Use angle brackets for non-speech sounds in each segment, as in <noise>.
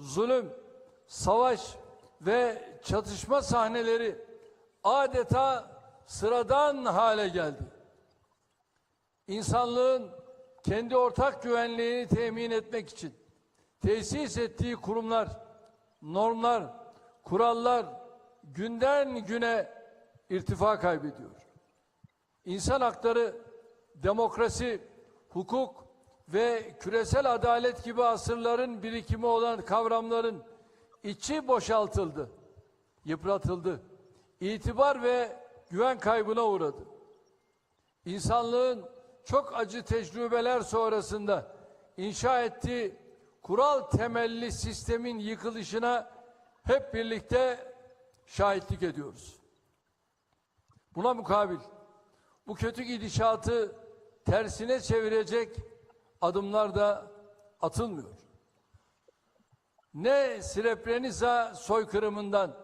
zulüm, savaş ve çatışma sahneleri adeta sıradan hale geldi. İnsanlığın kendi ortak güvenliğini temin etmek için tesis ettiği kurumlar, normlar, kurallar günden güne irtifa kaybediyor. İnsan hakları, demokrasi, hukuk ve küresel adalet gibi asırların birikimi olan kavramların içi boşaltıldı, yıpratıldı. İtibar ve güven kaybına uğradı. İnsanlığın çok acı tecrübeler sonrasında inşa ettiği kural temelli sistemin yıkılışına hep birlikte şahitlik ediyoruz. Buna mukabil bu kötü gidişatı tersine çevirecek adımlar da atılmıyor. Ne Srebrenica soykırımından,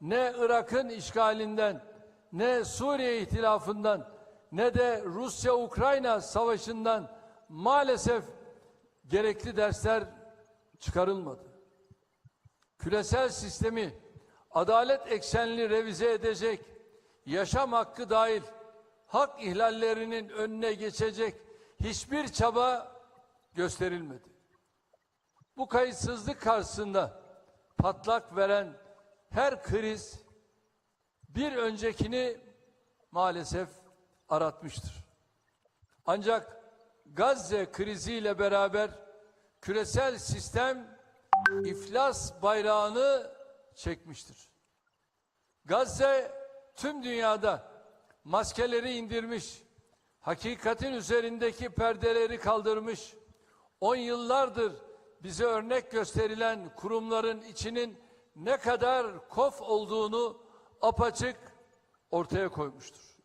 ne Irak'ın işgalinden, ne Suriye ihtilafından, ne de Rusya-Ukrayna savaşından maalesef gerekli dersler çıkarılmadı. Küresel sistemi adalet eksenli revize edecek, yaşam hakkı dahil hak ihlallerinin önüne geçecek hiçbir çaba gösterilmedi. Bu kayıtsızlık karşısında patlak veren her kriz bir öncekini maalesef aratmıştır. Ancak Gazze kriziyle beraber küresel sistem iflas bayrağını çekmiştir. Gazze tüm dünyada maskeleri indirmiş, hakikatin üzerindeki perdeleri kaldırmış, on yıllardır bize örnek gösterilen kurumların içinin ne kadar kof olduğunu apaçık ortaya koymuştur.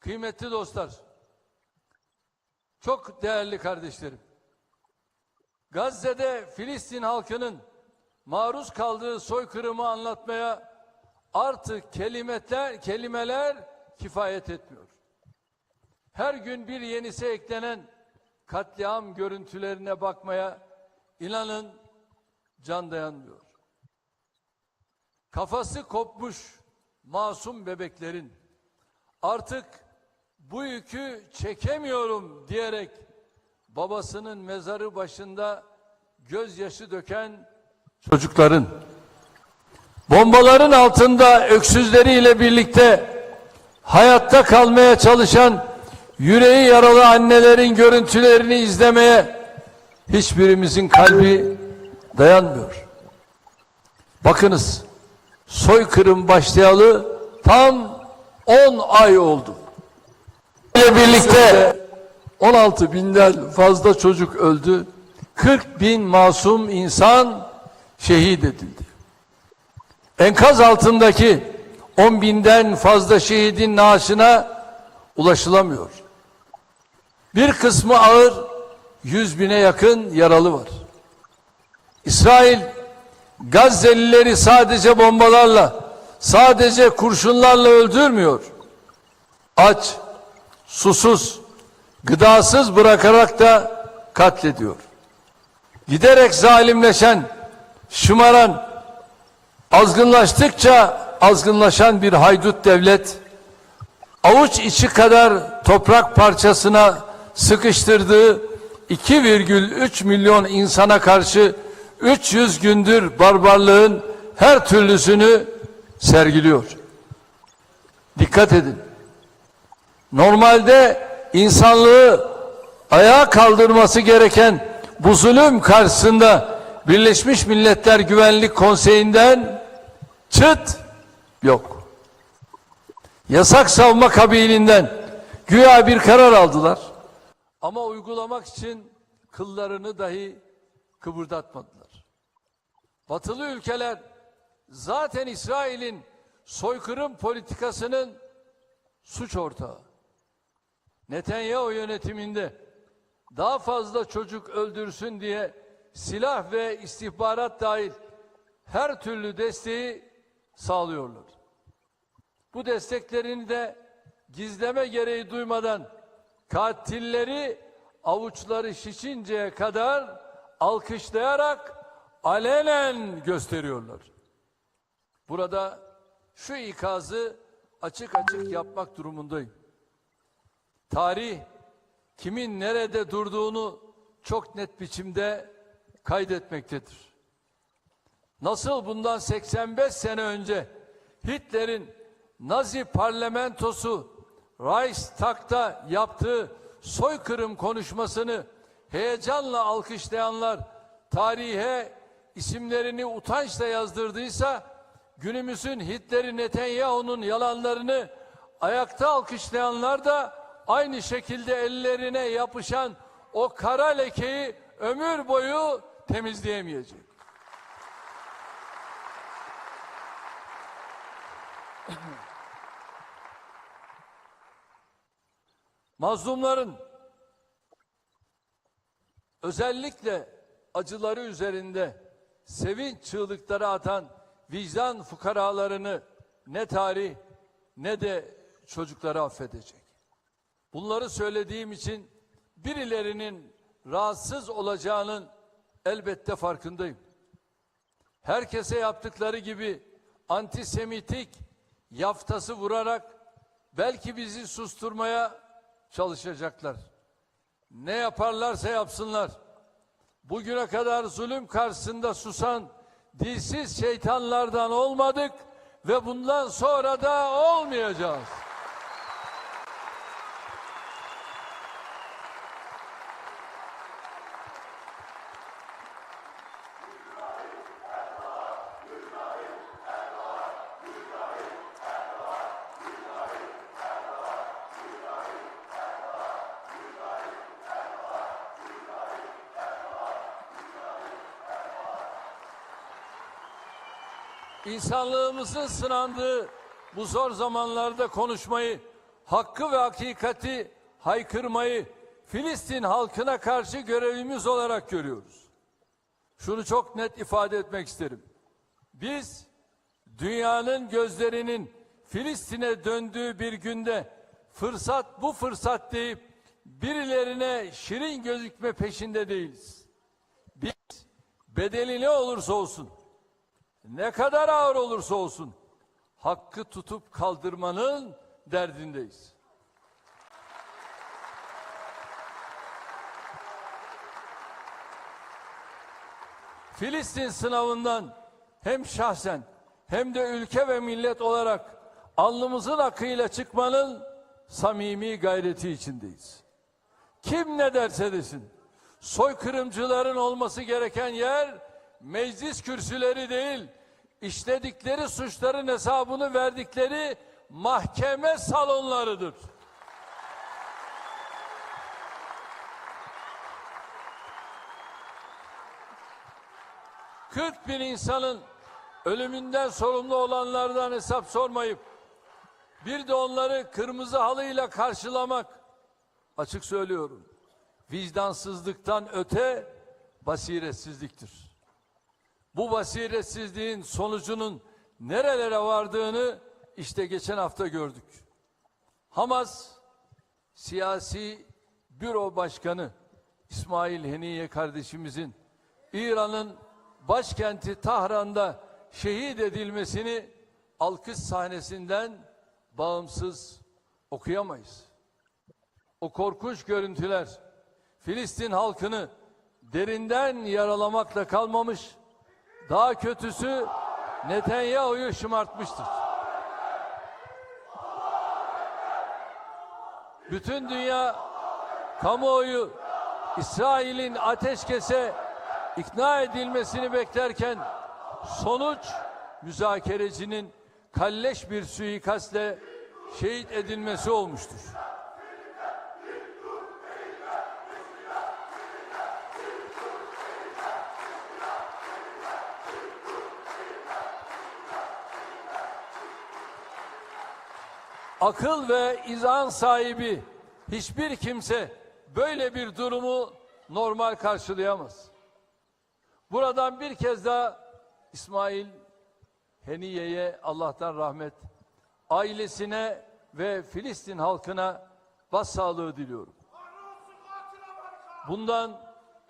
Kıymetli dostlar, çok değerli kardeşlerim, Gazze'de Filistin halkının maruz kaldığı soykırımı anlatmaya artık kelimeler, kelimeler kifayet etmiyor. Her gün bir yenisi eklenen katliam görüntülerine bakmaya inanın can dayanmıyor. Kafası kopmuş masum bebeklerin artık bu yükü çekemiyorum diyerek babasının mezarı başında gözyaşı döken çocukların bombaların altında öksüzleriyle birlikte hayatta kalmaya çalışan yüreği yaralı annelerin görüntülerini izlemeye hiçbirimizin kalbi dayanmıyor. Bakınız soykırım başlayalı tam 10 ay oldu. ile birlikte 16 binden fazla çocuk öldü. 40 bin masum insan şehit edildi. Enkaz altındaki 10 binden fazla şehidin naaşına ulaşılamıyor. Bir kısmı ağır, 100 bine yakın yaralı var. İsrail Gazze'lileri sadece bombalarla, sadece kurşunlarla öldürmüyor. Aç, susuz, gıdasız bırakarak da katlediyor. Giderek zalimleşen, şımaran, azgınlaştıkça azgınlaşan bir haydut devlet, avuç içi kadar toprak parçasına sıkıştırdığı 2,3 milyon insana karşı 300 gündür barbarlığın her türlüsünü sergiliyor. Dikkat edin. Normalde insanlığı ayağa kaldırması gereken bu zulüm karşısında Birleşmiş Milletler Güvenlik Konseyi'nden çıt yok. Yasak savma kabiliğinden güya bir karar aldılar. Ama uygulamak için kıllarını dahi kıpırdatmadılar. Batılı ülkeler zaten İsrail'in soykırım politikasının suç ortağı. Netanyahu yönetiminde daha fazla çocuk öldürsün diye silah ve istihbarat dahil her türlü desteği sağlıyorlar. Bu desteklerini de gizleme gereği duymadan katilleri avuçları şişinceye kadar alkışlayarak alenen gösteriyorlar. Burada şu ikazı açık açık yapmak durumundayım. Tarih kimin nerede durduğunu çok net biçimde kaydetmektedir. Nasıl bundan 85 sene önce Hitler'in Nazi parlamentosu Reichstag'ta yaptığı soykırım konuşmasını heyecanla alkışlayanlar tarihe isimlerini utançla yazdırdıysa günümüzün Hitler'i Netanyahu'nun yalanlarını ayakta alkışlayanlar da aynı şekilde ellerine yapışan o kara lekeyi ömür boyu temizleyemeyecek. <laughs> Mazlumların özellikle acıları üzerinde sevinç çığlıkları atan vicdan fukaralarını ne tarih ne de çocukları affedecek. Bunları söylediğim için birilerinin rahatsız olacağının elbette farkındayım. Herkese yaptıkları gibi antisemitik yaftası vurarak belki bizi susturmaya çalışacaklar. Ne yaparlarsa yapsınlar. Bugüne kadar zulüm karşısında susan dilsiz şeytanlardan olmadık ve bundan sonra da olmayacağız. İnsanlığımızın sınandığı bu zor zamanlarda konuşmayı, hakkı ve hakikati haykırmayı Filistin halkına karşı görevimiz olarak görüyoruz. Şunu çok net ifade etmek isterim. Biz dünyanın gözlerinin Filistin'e döndüğü bir günde fırsat bu fırsat deyip birilerine şirin gözükme peşinde değiliz. Biz bedeli ne olursa olsun ne kadar ağır olursa olsun hakkı tutup kaldırmanın derdindeyiz. Filistin sınavından hem şahsen hem de ülke ve millet olarak alnımızın akıyla çıkmanın samimi gayreti içindeyiz. Kim ne derse desin, soykırımcıların olması gereken yer meclis kürsüleri değil, işledikleri suçların hesabını verdikleri mahkeme salonlarıdır. Kırk bin insanın ölümünden sorumlu olanlardan hesap sormayıp bir de onları kırmızı halıyla karşılamak açık söylüyorum. Vicdansızlıktan öte basiretsizliktir. Bu basiretsizliğin sonucunun nerelere vardığını işte geçen hafta gördük. Hamas siyasi büro başkanı İsmail Heniye kardeşimizin İran'ın başkenti Tahran'da şehit edilmesini alkış sahnesinden bağımsız okuyamayız. O korkunç görüntüler Filistin halkını derinden yaralamakla kalmamış, daha kötüsü Netanyahu'yu şımartmıştır. Bütün dünya kamuoyu İsrail'in ateşkese ikna edilmesini beklerken sonuç müzakerecinin kalleş bir suikastle şehit edilmesi olmuştur. Akıl ve izan sahibi hiçbir kimse böyle bir durumu normal karşılayamaz. Buradan bir kez daha İsmail Heniye'ye Allah'tan rahmet, ailesine ve Filistin halkına başsağlığı diliyorum. Bundan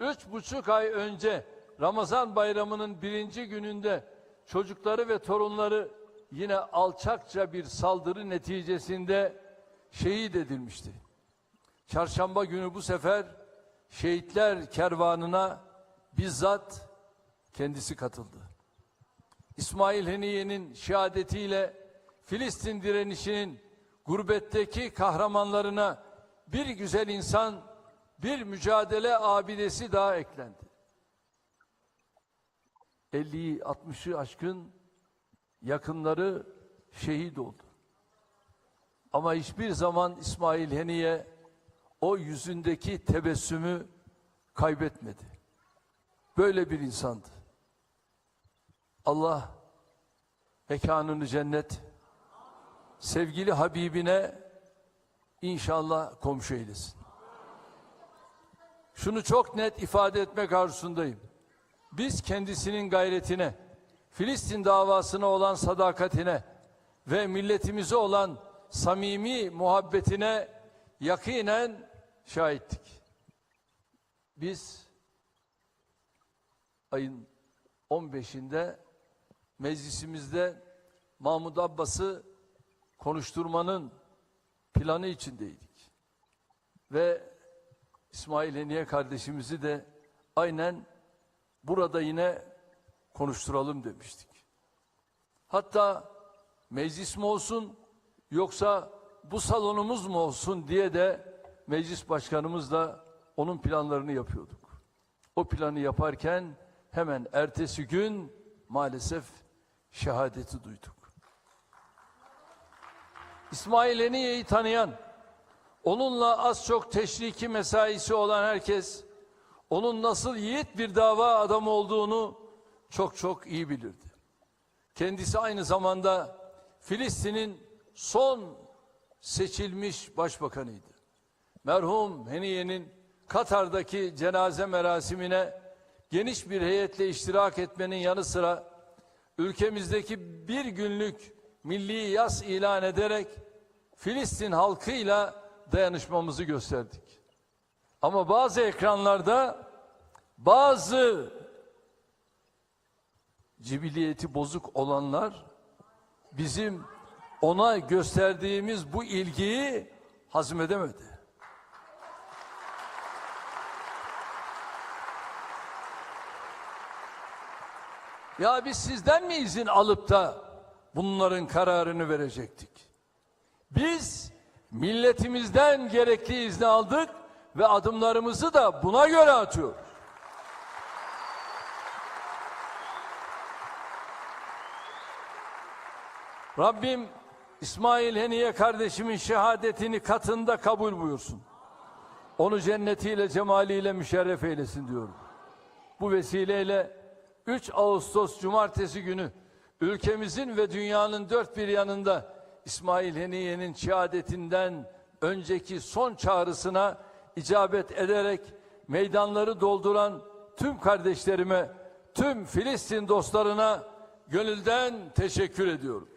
üç buçuk ay önce Ramazan bayramının birinci gününde çocukları ve torunları yine alçakça bir saldırı neticesinde şehit edilmişti. Çarşamba günü bu sefer şehitler kervanına bizzat kendisi katıldı. İsmail Heniye'nin şehadetiyle Filistin direnişinin gurbetteki kahramanlarına bir güzel insan, bir mücadele abidesi daha eklendi. 50'yi 60'ı aşkın yakınları şehit oldu. Ama hiçbir zaman İsmail Heniye o yüzündeki tebessümü kaybetmedi. Böyle bir insandı. Allah mekanını cennet, sevgili Habibine inşallah komşu eylesin. Şunu çok net ifade etmek arzusundayım. Biz kendisinin gayretine, Filistin davasına olan sadakatine ve milletimize olan samimi muhabbetine yakinen şahittik. Biz ayın 15'inde meclisimizde Mahmud Abbas'ı konuşturmanın planı içindeydik. Ve İsmail Heniye kardeşimizi de aynen burada yine konuşturalım demiştik. Hatta meclis mi olsun yoksa bu salonumuz mu olsun diye de meclis başkanımızla onun planlarını yapıyorduk. O planı yaparken hemen ertesi gün maalesef şehadeti duyduk. İsmail Eniye'yi tanıyan, onunla az çok teşriki mesaisi olan herkes, onun nasıl yiğit bir dava adamı olduğunu çok çok iyi bilirdi. Kendisi aynı zamanda Filistin'in son seçilmiş başbakanıydı. Merhum Heniye'nin Katar'daki cenaze merasimine geniş bir heyetle iştirak etmenin yanı sıra ülkemizdeki bir günlük milli yas ilan ederek Filistin halkıyla dayanışmamızı gösterdik. Ama bazı ekranlarda bazı cibiliyeti bozuk olanlar bizim ona gösterdiğimiz bu ilgiyi hazmedemedi. Ya biz sizden mi izin alıp da bunların kararını verecektik? Biz milletimizden gerekli izni aldık ve adımlarımızı da buna göre atıyoruz. Rabbim İsmail Heniye kardeşimin şehadetini katında kabul buyursun. Onu cennetiyle cemaliyle müşerref eylesin diyorum. Bu vesileyle 3 Ağustos Cumartesi günü ülkemizin ve dünyanın dört bir yanında İsmail Heniye'nin şehadetinden önceki son çağrısına icabet ederek meydanları dolduran tüm kardeşlerime, tüm Filistin dostlarına gönülden teşekkür ediyorum.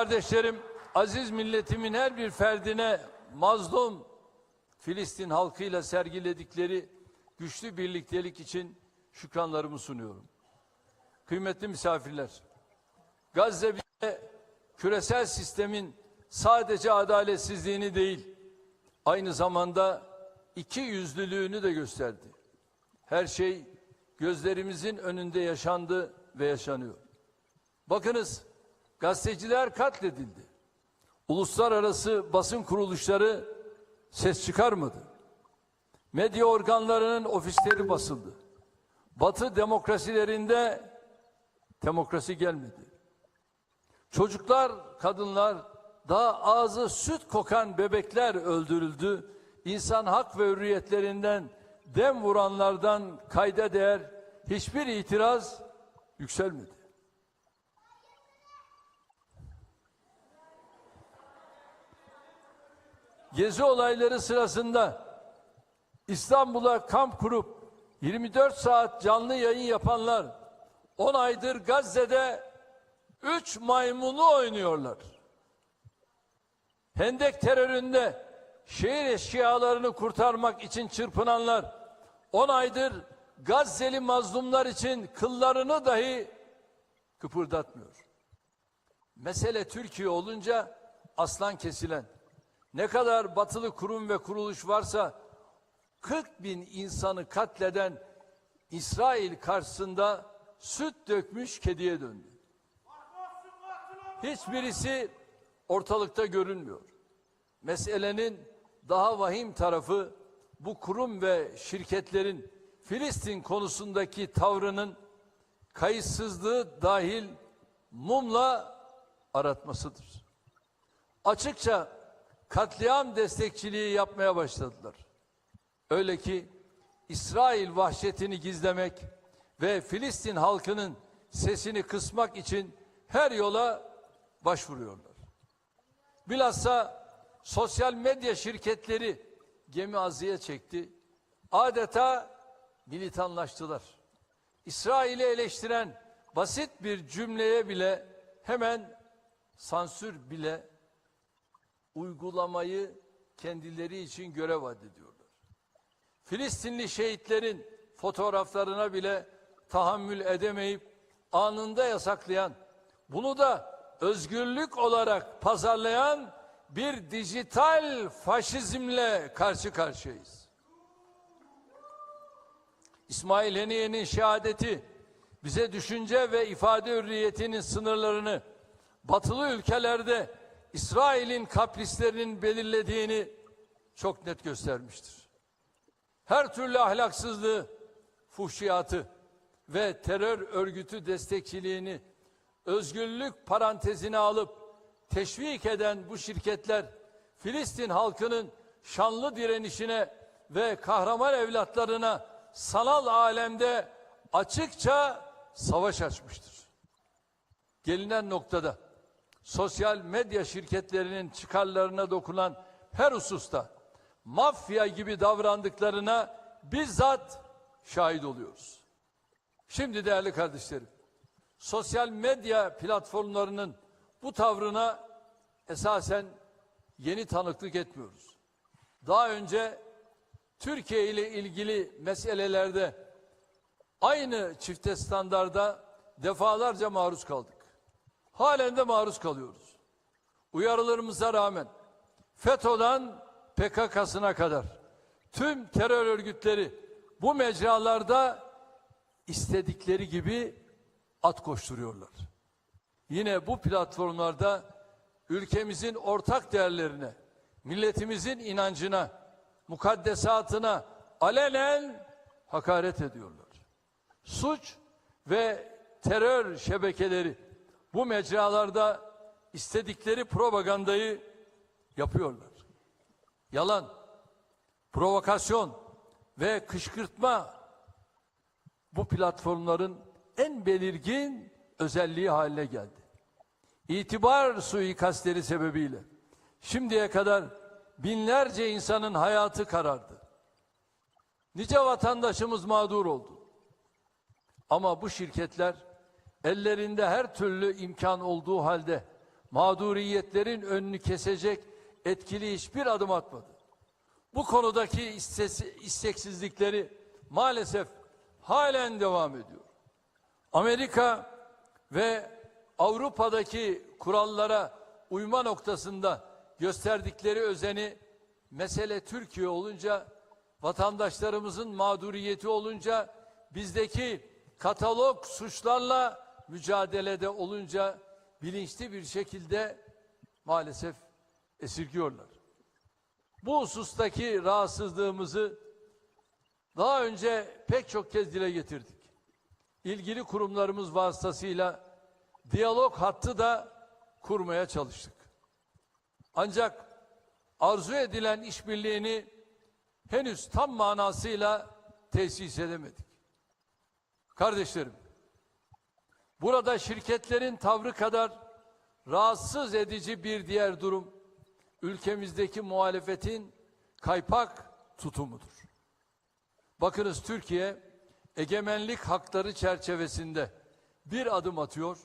Kardeşlerim, aziz milletimin her bir ferdine mazlum Filistin halkıyla sergiledikleri güçlü birliktelik için şükranlarımı sunuyorum. Kıymetli misafirler, Gazze bize küresel sistemin sadece adaletsizliğini değil, aynı zamanda iki yüzlülüğünü de gösterdi. Her şey gözlerimizin önünde yaşandı ve yaşanıyor. Bakınız, Gazeteciler katledildi. Uluslararası basın kuruluşları ses çıkarmadı. Medya organlarının ofisleri basıldı. Batı demokrasilerinde demokrasi gelmedi. Çocuklar, kadınlar, daha ağzı süt kokan bebekler öldürüldü. İnsan hak ve hürriyetlerinden dem vuranlardan kayda değer hiçbir itiraz yükselmedi. Gezi olayları sırasında İstanbul'a kamp kurup 24 saat canlı yayın yapanlar 10 aydır Gazze'de 3 maymunu oynuyorlar. Hendek teröründe şehir eşkıyalarını kurtarmak için çırpınanlar 10 aydır Gazze'li mazlumlar için kıllarını dahi kıpırdatmıyor. Mesele Türkiye olunca aslan kesilen ne kadar batılı kurum ve kuruluş varsa 40 bin insanı katleden İsrail karşısında süt dökmüş kediye döndü. Hiçbirisi ortalıkta görünmüyor. Meselenin daha vahim tarafı bu kurum ve şirketlerin Filistin konusundaki tavrının kayıtsızlığı dahil mumla aratmasıdır. Açıkça katliam destekçiliği yapmaya başladılar. Öyle ki İsrail vahşetini gizlemek ve Filistin halkının sesini kısmak için her yola başvuruyorlar. Bilhassa sosyal medya şirketleri gemi azıya çekti. Adeta militanlaştılar. İsrail'i eleştiren basit bir cümleye bile hemen sansür bile uygulamayı kendileri için görev addediyorlar. Filistinli şehitlerin fotoğraflarına bile tahammül edemeyip anında yasaklayan, bunu da özgürlük olarak pazarlayan bir dijital faşizmle karşı karşıyayız. İsmail Heniye'nin şehadeti bize düşünce ve ifade hürriyetinin sınırlarını batılı ülkelerde İsrail'in kaprislerinin belirlediğini çok net göstermiştir. Her türlü ahlaksızlığı, fuhşiyatı ve terör örgütü destekçiliğini özgürlük parantezine alıp teşvik eden bu şirketler Filistin halkının şanlı direnişine ve kahraman evlatlarına sanal alemde açıkça savaş açmıştır. Gelinen noktada sosyal medya şirketlerinin çıkarlarına dokunan her hususta mafya gibi davrandıklarına bizzat şahit oluyoruz. Şimdi değerli kardeşlerim, sosyal medya platformlarının bu tavrına esasen yeni tanıklık etmiyoruz. Daha önce Türkiye ile ilgili meselelerde aynı çifte standarda defalarca maruz kaldık. Halen de maruz kalıyoruz. Uyarılarımıza rağmen FETÖ'den PKK'sına kadar tüm terör örgütleri bu mecralarda istedikleri gibi at koşturuyorlar. Yine bu platformlarda ülkemizin ortak değerlerine, milletimizin inancına, mukaddesatına alenen hakaret ediyorlar. Suç ve terör şebekeleri bu mecralarda istedikleri propagandayı yapıyorlar. Yalan, provokasyon ve kışkırtma bu platformların en belirgin özelliği haline geldi. İtibar suikastleri sebebiyle şimdiye kadar binlerce insanın hayatı karardı. Nice vatandaşımız mağdur oldu. Ama bu şirketler ellerinde her türlü imkan olduğu halde mağduriyetlerin önünü kesecek etkili hiçbir adım atmadı. Bu konudaki isteksizlikleri maalesef halen devam ediyor. Amerika ve Avrupa'daki kurallara uyma noktasında gösterdikleri özeni mesele Türkiye olunca vatandaşlarımızın mağduriyeti olunca bizdeki katalog suçlarla mücadelede olunca bilinçli bir şekilde maalesef esirgiyorlar. Bu husustaki rahatsızlığımızı daha önce pek çok kez dile getirdik. İlgili kurumlarımız vasıtasıyla diyalog hattı da kurmaya çalıştık. Ancak arzu edilen işbirliğini henüz tam manasıyla tesis edemedik. Kardeşlerim, burada şirketlerin tavrı kadar rahatsız edici bir diğer durum ülkemizdeki muhalefetin kaypak tutumudur. Bakınız Türkiye egemenlik hakları çerçevesinde bir adım atıyor,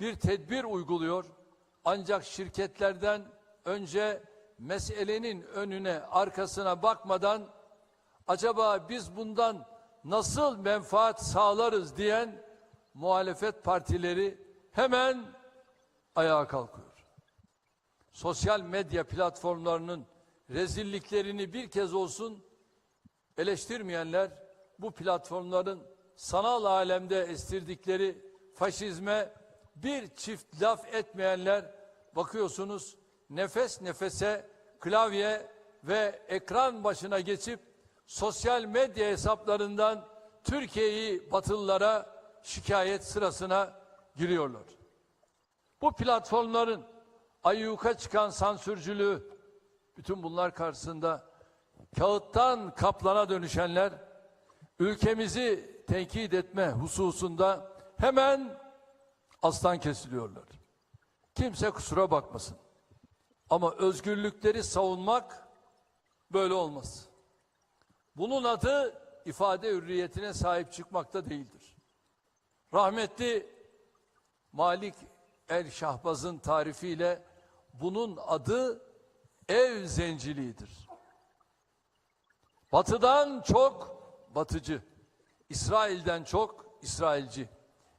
bir tedbir uyguluyor. Ancak şirketlerden önce meselenin önüne, arkasına bakmadan acaba biz bundan nasıl menfaat sağlarız diyen muhalefet partileri hemen ayağa kalkıyor. Sosyal medya platformlarının rezilliklerini bir kez olsun eleştirmeyenler bu platformların sanal alemde estirdikleri faşizme bir çift laf etmeyenler bakıyorsunuz nefes nefese klavye ve ekran başına geçip sosyal medya hesaplarından Türkiye'yi batılılara şikayet sırasına giriyorlar. Bu platformların ayyuka çıkan sansürcülüğü bütün bunlar karşısında kağıttan kaplana dönüşenler ülkemizi tenkit etme hususunda hemen aslan kesiliyorlar. Kimse kusura bakmasın. Ama özgürlükleri savunmak böyle olmaz. Bunun adı ifade hürriyetine sahip çıkmakta değildir. Rahmetli Malik El Şahbaz'ın tarifiyle bunun adı ev zenciliğidir. Batıdan çok batıcı, İsrail'den çok İsrailci.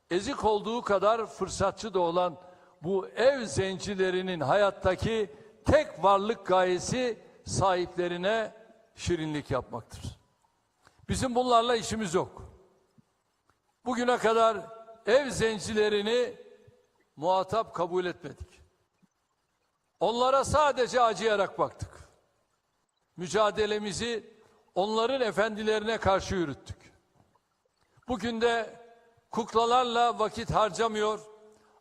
Ezik olduğu kadar fırsatçı da olan bu ev zencilerinin hayattaki tek varlık gayesi sahiplerine şirinlik yapmaktır. Bizim bunlarla işimiz yok. Bugüne kadar ev zencilerini muhatap kabul etmedik. Onlara sadece acıyarak baktık. Mücadelemizi onların efendilerine karşı yürüttük. Bugün de kuklalarla vakit harcamıyor,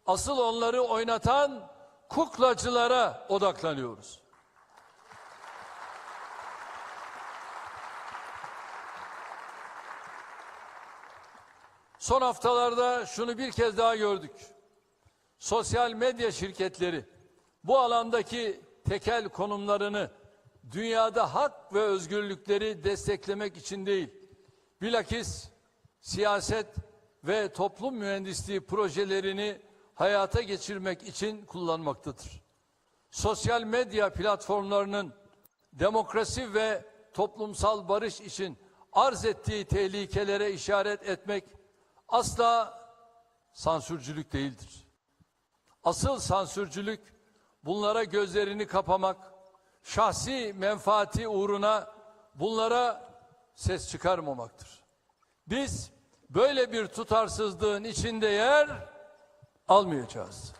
asıl onları oynatan kuklacılara odaklanıyoruz. Son haftalarda şunu bir kez daha gördük. Sosyal medya şirketleri bu alandaki tekel konumlarını dünyada hak ve özgürlükleri desteklemek için değil, bilakis siyaset ve toplum mühendisliği projelerini hayata geçirmek için kullanmaktadır. Sosyal medya platformlarının demokrasi ve toplumsal barış için arz ettiği tehlikelere işaret etmek asla sansürcülük değildir. Asıl sansürcülük bunlara gözlerini kapamak, şahsi menfaati uğruna bunlara ses çıkarmamaktır. Biz böyle bir tutarsızlığın içinde yer almayacağız.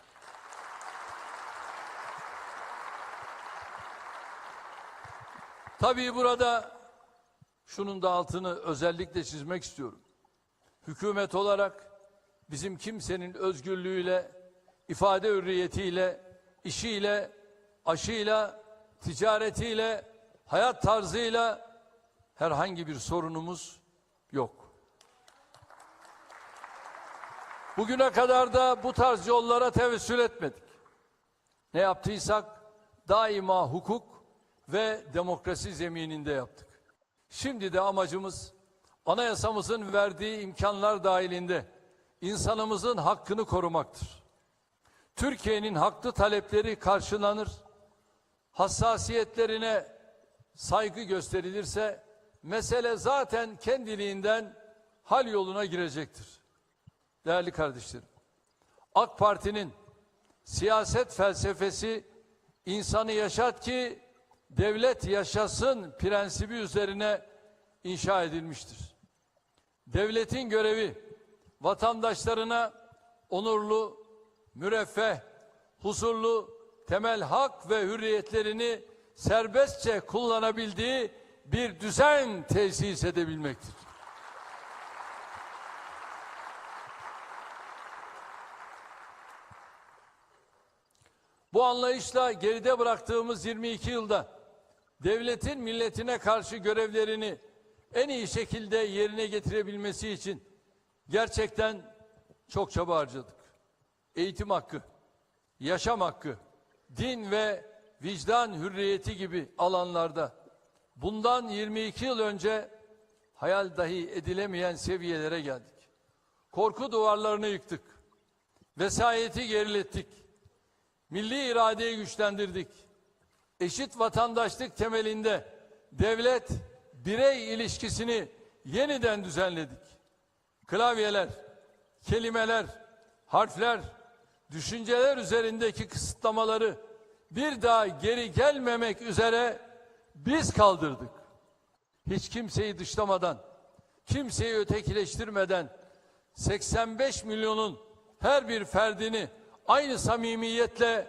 Tabii burada şunun da altını özellikle çizmek istiyorum. Hükümet olarak bizim kimsenin özgürlüğüyle, ifade hürriyetiyle, işiyle, aşıyla, ticaretiyle, hayat tarzıyla herhangi bir sorunumuz yok. Bugüne kadar da bu tarz yollara tevessül etmedik. Ne yaptıysak daima hukuk ve demokrasi zemininde yaptık. Şimdi de amacımız anayasamızın verdiği imkanlar dahilinde insanımızın hakkını korumaktır. Türkiye'nin haklı talepleri karşılanır, hassasiyetlerine saygı gösterilirse mesele zaten kendiliğinden hal yoluna girecektir. Değerli kardeşlerim, AK Parti'nin siyaset felsefesi insanı yaşat ki devlet yaşasın prensibi üzerine inşa edilmiştir. Devletin görevi vatandaşlarına onurlu, müreffeh, huzurlu, temel hak ve hürriyetlerini serbestçe kullanabildiği bir düzen tesis edebilmektir. Bu anlayışla geride bıraktığımız 22 yılda devletin milletine karşı görevlerini en iyi şekilde yerine getirebilmesi için gerçekten çok çaba harcadık. Eğitim hakkı, yaşam hakkı, din ve vicdan hürriyeti gibi alanlarda bundan 22 yıl önce hayal dahi edilemeyen seviyelere geldik. Korku duvarlarını yıktık. Vesayeti gerilettik. Milli iradeyi güçlendirdik. Eşit vatandaşlık temelinde devlet birey ilişkisini yeniden düzenledik. Klavyeler, kelimeler, harfler, düşünceler üzerindeki kısıtlamaları bir daha geri gelmemek üzere biz kaldırdık. Hiç kimseyi dışlamadan, kimseyi ötekileştirmeden 85 milyonun her bir ferdini aynı samimiyetle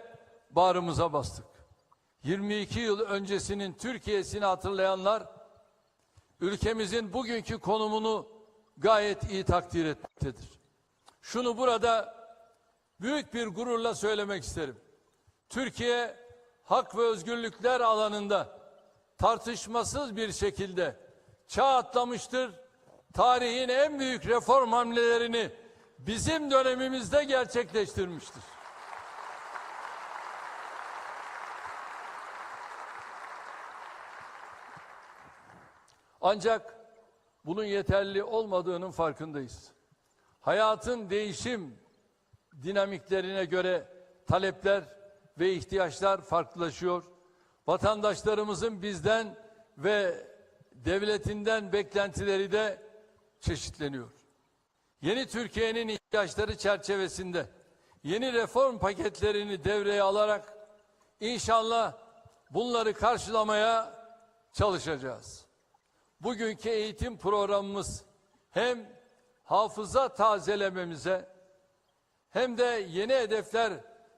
bağrımıza bastık. 22 yıl öncesinin Türkiye'sini hatırlayanlar ülkemizin bugünkü konumunu gayet iyi takdir etmektedir. Şunu burada büyük bir gururla söylemek isterim. Türkiye hak ve özgürlükler alanında tartışmasız bir şekilde çağ atlamıştır. Tarihin en büyük reform hamlelerini bizim dönemimizde gerçekleştirmiştir. Ancak bunun yeterli olmadığının farkındayız. Hayatın değişim dinamiklerine göre talepler ve ihtiyaçlar farklılaşıyor. Vatandaşlarımızın bizden ve devletinden beklentileri de çeşitleniyor. Yeni Türkiye'nin ihtiyaçları çerçevesinde yeni reform paketlerini devreye alarak inşallah bunları karşılamaya çalışacağız. Bugünkü eğitim programımız hem hafıza tazelememize hem de yeni hedefler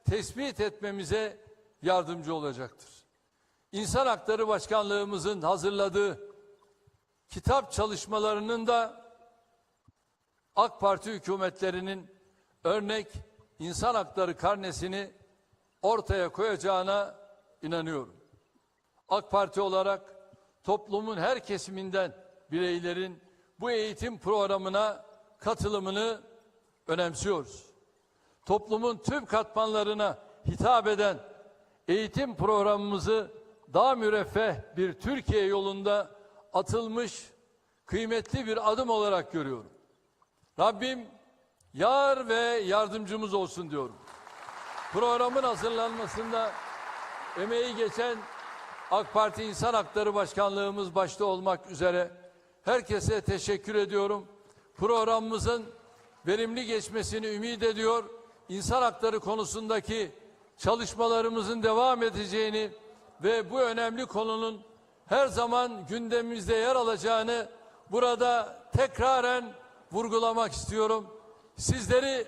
tespit etmemize yardımcı olacaktır. İnsan Hakları Başkanlığımızın hazırladığı kitap çalışmalarının da AK Parti hükümetlerinin örnek insan hakları karnesini ortaya koyacağına inanıyorum. AK Parti olarak toplumun her kesiminden bireylerin bu eğitim programına katılımını önemsiyoruz. Toplumun tüm katmanlarına hitap eden eğitim programımızı daha müreffeh bir Türkiye yolunda atılmış kıymetli bir adım olarak görüyorum. Rabbim yar ve yardımcımız olsun diyorum. Programın hazırlanmasında emeği geçen AK Parti İnsan Hakları Başkanlığımız başta olmak üzere herkese teşekkür ediyorum. Programımızın verimli geçmesini ümit ediyor. İnsan hakları konusundaki çalışmalarımızın devam edeceğini ve bu önemli konunun her zaman gündemimizde yer alacağını burada tekraren vurgulamak istiyorum. Sizleri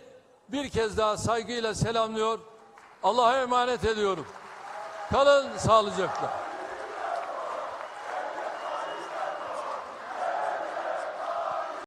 bir kez daha saygıyla selamlıyor. Allah'a emanet ediyorum. Kalın sağlıcakla.